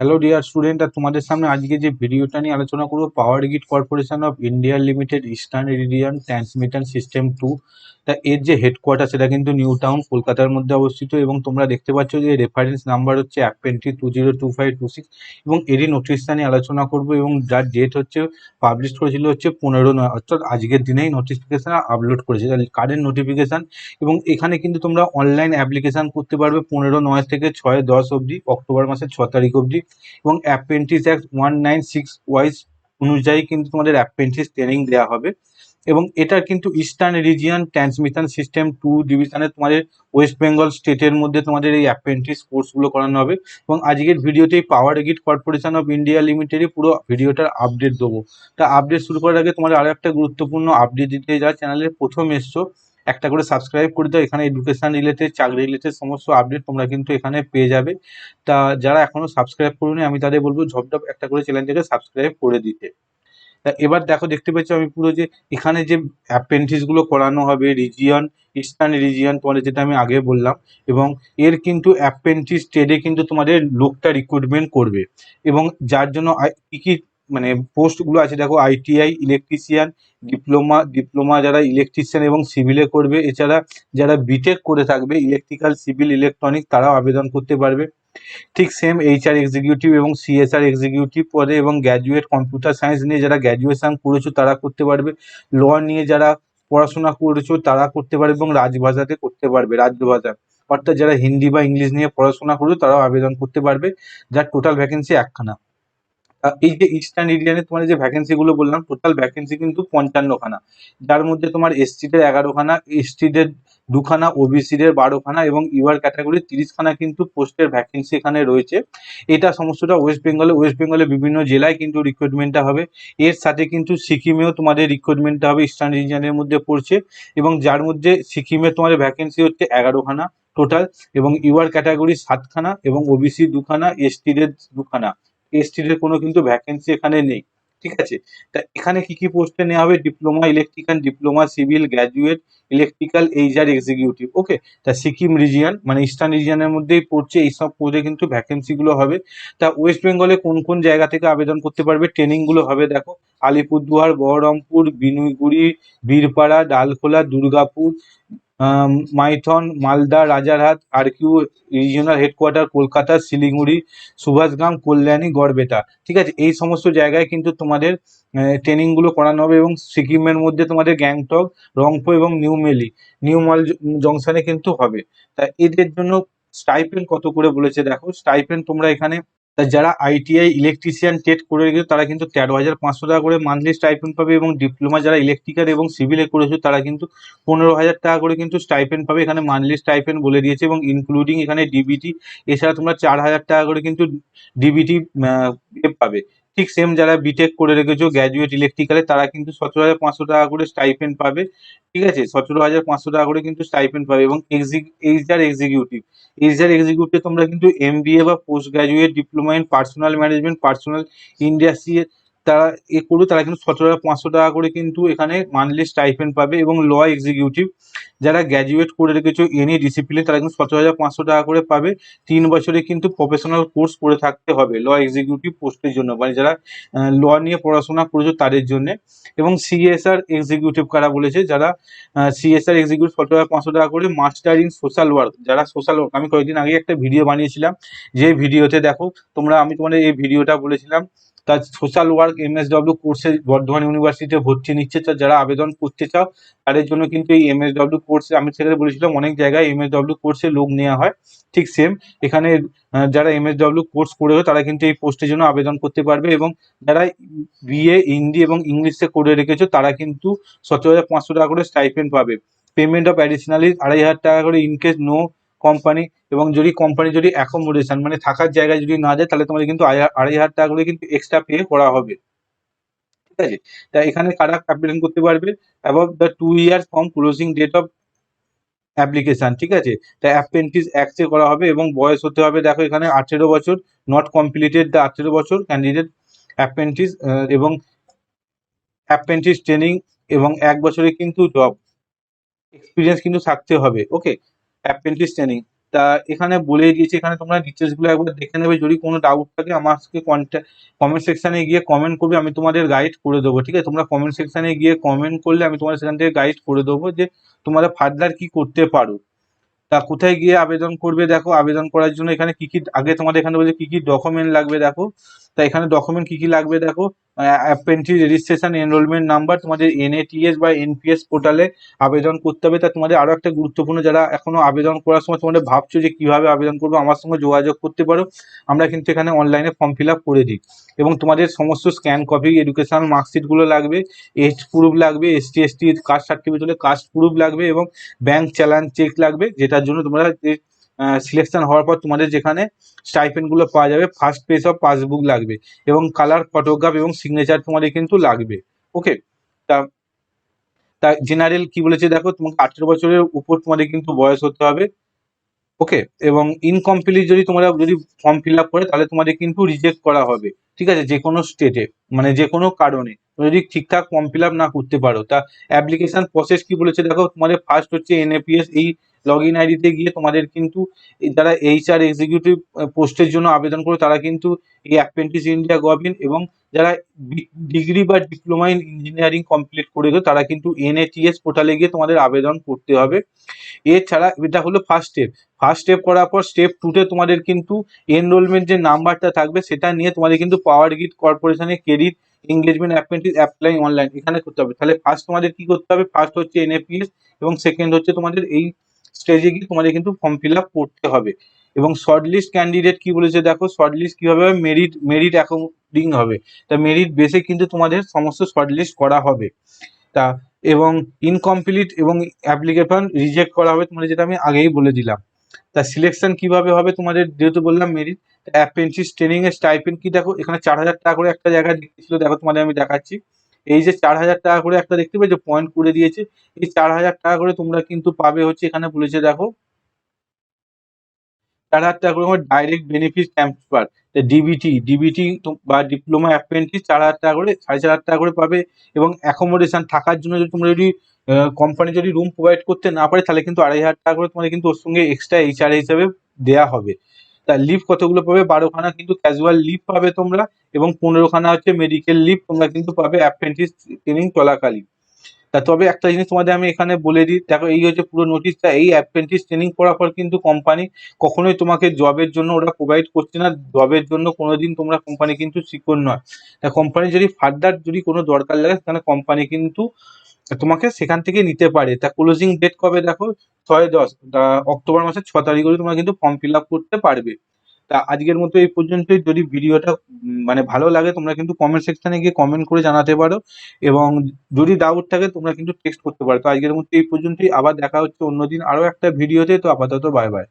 Hello dear student আর তোমাদের সামনে আজকে যে ভিডিওটা নিয়ে আলোচনা করব power grid corporation of India limited eastern region transmitter system two তা এর যে হেডকোয়ার্টার সেটা কিন্তু নিউ টাউন কলকাতার মধ্যে অবস্থিত এবং তোমরা দেখতে পাচ্ছ যে রেফারেন্স নাম্বার হচ্ছে apprentice two zero two five two six এবং এরই নোটিশটা নিয়ে আলোচনা করব এবং যার ডেট হচ্ছে পাবলিশ করেছিল হচ্ছে পনেরো নয়, অর্থাৎ আজকের দিনেই নোটিফিকেশন আপলোড করেছে কারেন্ট নোটিফিকেশন এবং এখানে কিন্তু তোমরা অনলাইন অ্যাপ্লিকেশন করতে পারবে পনেরো নয় থেকে ছয় দশ অবধি, অক্টোবর মাসের ছ তারিখ অবধি। এবং apprentice act one nine six wise অনুযায়ী কিন্তু তোমাদের অ্যাপ্রেন্টিস ট্রেনিং দেওয়া হবে। এবং এটা কিন্তু eastern region transmission system two ডিভিশনে তোমাদের ওয়েস্ট বেঙ্গল স্টেটের মধ্যে তোমাদের এই অ্যাপ্রেন্টিস কোর্সগুলো করানো হবে। এবং আজকের ভিডিওতেই power grid corporation of India লিমিটেডই পুরো ভিডিওটার আপডেট দেবো। তা আপডেট শুরু করার আগে তোমাদের আরও একটা গুরুত্বপূর্ণ আপডেট দিতে যা চ্যানেলের প্রথম এসছো একটা করে সাবস্ক্রাইব করে দাও। এখানে এডুকেশান রিলেটেড চাকরি রিলেটেড সমস্ত আপডেট তোমরা কিন্তু এখানে পেয়ে যাবে। তা যারা এখনও সাবস্ক্রাইব করুনি, আমি তাদের বলব ঝপঝপ একটা করে চ্যানেলটাকে সাবস্ক্রাইব করে দিতে। তা এবার দেখো, দেখতে পাচ্ছ আমি পুরো যে এখানে যে অ্যাপেন্টিসগুলো করানো হবে রিজিয়ন ইস্টার্ন রিজিয়ন তোমাদের যেটা আমি আগে বললাম, এবং এর কিন্তু অ্যাপেন্টিস ট্রেডে কিন্তু তোমাদের লোকটা রিক্রুটমেন্ট করবে। এবং যার জন্য কী কি মানে পোস্টগুলো আছে, দেখো আইটিআই ইলেকট্রিশিয়ান ডিপ্লোমা ডিপ্লোমা যারা ইলেকট্রিশিয়ান এবং সিভিলে করবে, এছাড়া যারা বিটেক করে থাকবে ইলেকট্রিক্যাল সিভিল ইলেকট্রনিক তারাও আবেদন করতে পারবে। ঠিক সেম এইচআর এক্সিকিউটিভ এবং সিএসআর এক্সিকিউটিভ পদে এবং গ্র্যাজুয়েট কম্পিউটার সায়েন্স নিয়ে যারা গ্র্যাজুয়েশন করেছ, তারা করতে পারবে। ল নিয়ে যারা পড়াশোনা করেছ, তারা করতে পারবে এবং রাজভাষাতে করতে পারবে রাজ্যভাষা অর্থাৎ যারা হিন্দি বা ইংলিশ নিয়ে পড়াশোনা করেছ, তারাও আবেদন করতে পারবে। যার টোটাল ভ্যাকেন্সি একখানা। এই যে ইস্টার্ন রিজিয়নে তোমার যে ভ্যাকেন্সি গুলো বললাম টোটাল ভ্যাকেন্সি কিন্তু পঞ্চান্নখানা। যার মধ্যে তোমার এসটিদের এগারোখানা এসটিদের দুখানা ওবিসিদের বারোখানা এবং ইউআর ক্যাটাগরির তিরিশখানা কিন্তু পোস্টের ভ্যাকেন্সি এখানে রয়েছে। এটা সমস্তটা ওয়েস্ট বেঙ্গলে ওয়েস্ট বেঙ্গলে বিভিন্ন জেলায় কিন্তু রিক্রুটমেন্টটা হবে। এর সাথে কিন্তু সিকিমেও তোমাদের রিক্রুটমেন্টটা হবে ইস্টার্ন রিজিয়নের মধ্যে পড়ছে। এবং যার মধ্যে সিকিমে তোমাদের ভ্যাকেন্সি হচ্ছে এগারোখানা টোটাল এবং ইউআর ক্যাটাগরি সাতখানা এবং ওবিসি দুখানা এসটিদের দুখানা। এসটিদের কোনো কিন্তু ভ্যাকেন্সি এখানে নেই, ঠিক আছে? তা এখানে কি কি পোস্টে নেওয়া হবে? Diploma electrical diploma civil graduate electrical HR executive okay তা সিকিম রিজিয়ন মানে ইস্টার্ন রিজিয়নের মধ্যেই পড়ছে এইসব পদে কিন্তু ভ্যাকেন্সিগুলো হবে। তা ওয়েস্ট বেঙ্গলে কোন কোন জায়গা থেকে আবেদন করতে পারবে? ট্রেনিংগুলো হবে, দেখো। Alipurduar Baharampur Binnaguri Birpara Dalkhola Durgapur Maithon, Malda, Rajarhat RQ regional headquarter Kolkata, Siliguri Subhasgram Kalyani, Garbeta. ঠিক আছে, এই সমস্ত জায়গায় কিন্তু তোমাদের ট্রেনিংগুলো করানো হবে এবং সিকিমের মধ্যে তোমাদের গ্যাংটক রংপো এবং নিউ মেলি। নিউ মাল জংশনে কিন্তু হবে। তা এদের জন্য স্টাইপেন্ড কত করে বলেছে দেখো? স্টাইপেন্ড তোমরা এখানে তা যারা আইটিআই ইলেকট্রিশিয়ান টেট করে রেখেছো, তারা কিন্তু তেরো হাজার পাঁচশো টাকা করে মান্থলি স্টাইপেন্ড পাবে এবং ডিপ্লোমা যারা ইলেকট্রিক্যাল এবং সিভিলে করেছ, তারা কিন্তু পনেরো হাজার টাকা করে কিন্তু স্টাইপেন্ড পাবে। এখানে মান্থলি স্টাইপেন্ড বলে দিয়েছে এবং ইনক্লুডিং এখানে ডিবিটি এছাড়া তোমরা চার হাজার টাকা করে কিন্তু ডিবিটি পাবে। ঠিক সেম যারা বিটেক করে রেখেছো গ্র্যাজুয়েট ইলেকট্রিক্যালে তারা কিন্তু সতেরো হাজার পাঁচশো টাকা করে স্টাইপেন্ড পাবে। ঠিক আছে? সতেরো হাজার পাঁচশো টাকা করে কিন্তু স্টাইপেন্ড পাবে এবং এইচআর এক্সিকিউটিভ এইচআর এক্সিকিউটিভ তোমরা কিন্তু এমবিএ বা post graduate diploma in personal management personal industry তারা এ করবে, তারা কিন্তু সতেরো হাজার পাঁচশো টাকা করে কিন্তু এখানে মান্থলি স্টাইপেন্ড পাবে এবং ল এক্সিকিউটিভ যারা গ্র্যাজুয়েট করে রেখেছো এনি ডিসিপ্লিন তারা কিন্তু সতেরো হাজার পাঁচশো টাকা করে পাবে। তিন বছরে কিন্তু প্রফেশনাল কোর্স করে থাকতে হবে ল এক্সিকিউটিভ পোস্টের জন্য মানে যারা ল নিয়ে পড়াশোনা করেছ তাদের জন্য। এবং সিএসআর এক্সিকিউটিভ কারা বলেছে, যারা সিএসআর এক্সিকিউটিভ সতেরো হাজার পাঁচশো টাকা করে মাস্টার ইন সোশ্যাল ওয়ার্ক যারা সোশ্যাল ওয়ার্ক আমি কয়েকদিন আগে একটা ভিডিও বানিয়েছিলাম, যে ভিডিওতে দেখো, তোমরা, আমি তোমাদের এই ভিডিওটা বলেছিলাম তার সোশ্যাল ওয়ার্ক এমএসডব্লিউ কোর্সে বর্ধমান ইউনিভার্সিটিতে ভর্তি নিচ্ছে। তা যারা আবেদন করতে চাও, তাদের জন্য কিন্তু এই এমএসডব্লিউ কোর্সে আমি সেখানে বলেছিলাম, অনেক জায়গায় এমএসডব্লিউ কোর্সে লোক নেওয়া হয়। ঠিক সেম এখানে যারা এমএসডব্লিউ কোর্স করেও তারা কিন্তু এই পোস্টের জন্য আবেদন করতে পারবে এবং যারা বিএ হিন্দি এবং ইংলিশে করে রেখেছো, তারা কিন্তু সতেরো হাজার পাঁচশো টাকা করে স্টাইপেন্ড পাবে। পেমেন্ট অফ অ্যাডিশনালি আড়াই হাজার টাকা করে ইনকেস নো কোম্পানি এবং যদি কোম্পানি যদি অ্যাকোমোডেশন মানে থাকার জায়গায় যদি না যায় তাহলে তোমাদের কিন্তু আড়াই হাজার টাকা করে কিন্তু এক্সট্রা পে করা হবে। ঠিক আছে? তা এখানে কারা অ্যাপ্লিকেশন করতে পারবে? Above the two years from closing date of application ঠিক আছে? তা অ্যাপ্রেন্টিস অ্যাক্টে করা হবে এবং বয়স হতে হবে, দেখো এখানে আঠেরো বছর নট কমপ্লিটেড দ্য আঠেরো বছর ক্যান্ডিডেট অ্যাপ্রেন্টিস এবং অ্যাপ্রেন্টিস ট্রেনিং এবং এক বছরে কিন্তু জব এক্সপিরিয়েন্স কিন্তু থাকতে হবে ওকে অ্যাপ্রেন্টিস ট্রেনিং তা এখানে বলে দিয়েছি, এখানে তোমরা ডিটেলসগুলো একবার দেখে নেবে। যদি কোনো ডাউট থাকে আমাকে কন্ট্যাক্ট কমেন্ট সেকশনে গিয়ে কমেন্ট করবে, আমি তোমাদের গাইড করে দেবো, ঠিক আছে? তোমরা কমেন্ট সেকশনে গিয়ে কমেন্ট করলে আমি তোমাদের সেখান থেকে গাইড করে দেবো যে তোমরা ফার্দার কি করতে পারো। তা কোথায় গিয়ে আবেদন করবে দেখো, আবেদন করার জন্য এখানে কি কি, আগে তোমাদের এখানে বলছে কি কি ডকুমেন্ট লাগবে দেখো। তা এখানে ডকুমেন্ট কি কি লাগবে দেখো? অ্যাপ্রেন্টিস রেজিস্ট্রেশন এনরোলমেন্ট নাম্বার তোমাদের এনএটিএস বা এনপিএস পোর্টালে আবেদন করতে হবে। তা তোমাদের আরও একটা গুরুত্বপূর্ণ যারা এখনও আবেদন করার সময় তোমাদের ভাবছ যে কীভাবে আবেদন করব, আমার সঙ্গে যোগাযোগ করতে পারো। আমরা কিন্তু এখানে অনলাইনে ফর্ম ফিল আপ করে দিই। এবং তোমাদের সমস্ত স্ক্যান কপি এডুকেশনাল মার্কশিটগুলো লাগবে এজ প্রুফ লাগবে এসটি এসটি কাস্ট সার্টিফিকেট হলে কাস্ট প্রুফ লাগবে এবং ব্যাংক চালান চেক লাগবে, যেটার জন্য তোমরা সিলেকশন হওয়ার পর তোমাদের যেখানে স্টাইপেন্ডগুলো পাওয়া যাবে ফার্স্ট পেজ অফ পাসবুক লাগবে এবং কালার ফটোগ্রাফ এবং সিগনেচার তোমাদের কিন্তু লাগবে ওকে তা তা জেনারেল কি বলেছে দেখো, তোমাকে আঠেরো বছরের উপর তোমাদের কিন্তু বয়স হতে হবে ওকে এবং ইনকমপ্লিট যদি তোমরা যদি ফর্ম ফিল আপ করে, তাহলে তোমাদের কিন্তু রিজেক্ট করা হবে, ঠিক আছে? যে কোনো স্টেটে মানে যে কোনো কারণে যদি ঠিকঠাক ফর্ম ফিল আপ না করতে পারো, তা অ্যাপ্লিকেশন প্রসেস কি বলেছে দেখো? তোমাদের ফার্স্ট হচ্ছে এনএপিএস এই লগ ইন আইডিতে গিয়ে তোমাদের কিন্তু যারা এইচআর এক্সিকিউটিভ পোস্টের জন্য আবেদন করে তারা কিন্তু এই অ্যাপ্রেন্টিস ইন্ডিয়া গভর্নমেন্ট এবং যারা ডিগ্রি বা ডিপ্লোমা ইন ইঞ্জিনিয়ারিং কমপ্লিট করে তারা কিন্তু এনএটিএস পোর্টালে গিয়ে তোমাদের আবেদন করতে হবে। এছাড়া এটা হলো ফার্স্ট স্টেপ ফার্স্ট স্টেপ করার পর স্টেপ টুতে তোমাদের কিন্তু এনরোলমেন্ট যে নাম্বারটা থাকবে, সেটা নিয়ে তোমাদের কিন্তু power grid কর্পোরেশনে credit engagement apprentice apply online এখানে করতে হবে। তাহলে ফার্স্ট তোমাদের কি করতে হবে? ফার্স্ট হচ্ছে এনএপিএস এবং সেকেন্ড হচ্ছে তোমাদের এই স্টেজে গিয়ে তোমাদের কিন্তু ফর্ম ফিল আপ করতে হবে। এবং শর্টলিস্ট ক্যান্ডিডেট কি বলেছে দেখো শর্টলিস্ট কীভাবে হবে মেরিট মেরিট অ্যাকর্ডিং হবে। তা মেরিট বেসে কিন্তু তোমাদের সমস্ত শর্টলিস্ট করা হবে। তা এবং ইনকমপ্লিট এবং অ্যাপ্লিকেশন রিজেক্ট করা হবে তোমাদের, যেটা আমি আগেই বলে দিলাম। তা সিলেকশন কীভাবে হবে তোমাদের? যেহেতু বললাম মেরিট অ্যাপ্রেন্টিস ট্রেনিং এর স্টাইপেন্ড কি দেখো? এখানে চার হাজার টাকা করে একটা জায়গায় ছিল দেখো তোমাদের আমি দেখাচ্ছি। এই যে চার হাজার টাকা করে একটা দেখতে পাচ্ছ পয়েন্ট করে দিয়েছে। এই চার হাজার টাকা করে তোমরা কিন্তু পাবে হচ্ছে এখানে বলেছে দেখো। চার হাজার টাকা করে direct benefit transfer DBT DBT বা ডিপ্লোমা অ্যাপ্রেন্টিস চার হাজার টাকা করে, সাড়ে চার হাজার টাকা করে পাবে এবং অ্যাকোমোডেশন থাকার জন্য যদি তোমরা যদি কোম্পানি যদি রুম প্রোভাইড করতে না পারে, তাহলে কিন্তু আড়াই হাজার টাকা করে তোমাদের কিন্তু ওর সঙ্গে এক্সট্রা এইচআর হিসাবে দেওয়া হবে। তা লিভ কতগুলো পাবে? বারোখানা কিন্তু ক্যাজুয়াল লিভ পাবে তোমরা এবং পনেরোখানা হচ্ছে মেডিকেল লিভ তোমরা কিন্তু পাবে অ্যাপ্রেন্টিস ট্রেনিং চলাকালীন। তা তবে একটা জিনিস তোমাদের আমি এখানে বলে দিই, দেখো এই হচ্ছে পুরো নোটিশটা এই অ্যাপ্রেন্টিস ট্রেনিং করার পর কিন্তু কোম্পানি কখনোই তোমাকে জবের জন্য ওরা প্রোভাইড করছে না জবের জন্য কোনোদিন তোমরা কোম্পানি কিন্তু সিকিউর নয়। তা কোম্পানি যদি ফার্দার যদি কোনো দরকার লাগে, তাহলে কোম্পানি কিন্তু তোমাকে সেখান থেকে নিতে পারে। তা ক্লোজিং ডেট কবে দেখো? ছয় দশ। অক্টোবর মাসের ছ তারিখ তোমরা কিন্তু ফর্ম ফিল আপ করতে পারবে। তা আজকের মতো এই পর্যন্তই। যদি ভিডিওটা মানে ভালো লাগে, তোমরা কিন্তু কমেন্ট সেকশনে গিয়ে কমেন্ট করে জানাতে পারো। এবং যদি ডাউট থাকে, তোমরা কিন্তু টেক্সট করতে পারো। তো আজকের মতো এই পর্যন্তই। আবার দেখা হচ্ছে অন্যদিন আরও একটা ভিডিওতে তো। আপাতত বাই বাই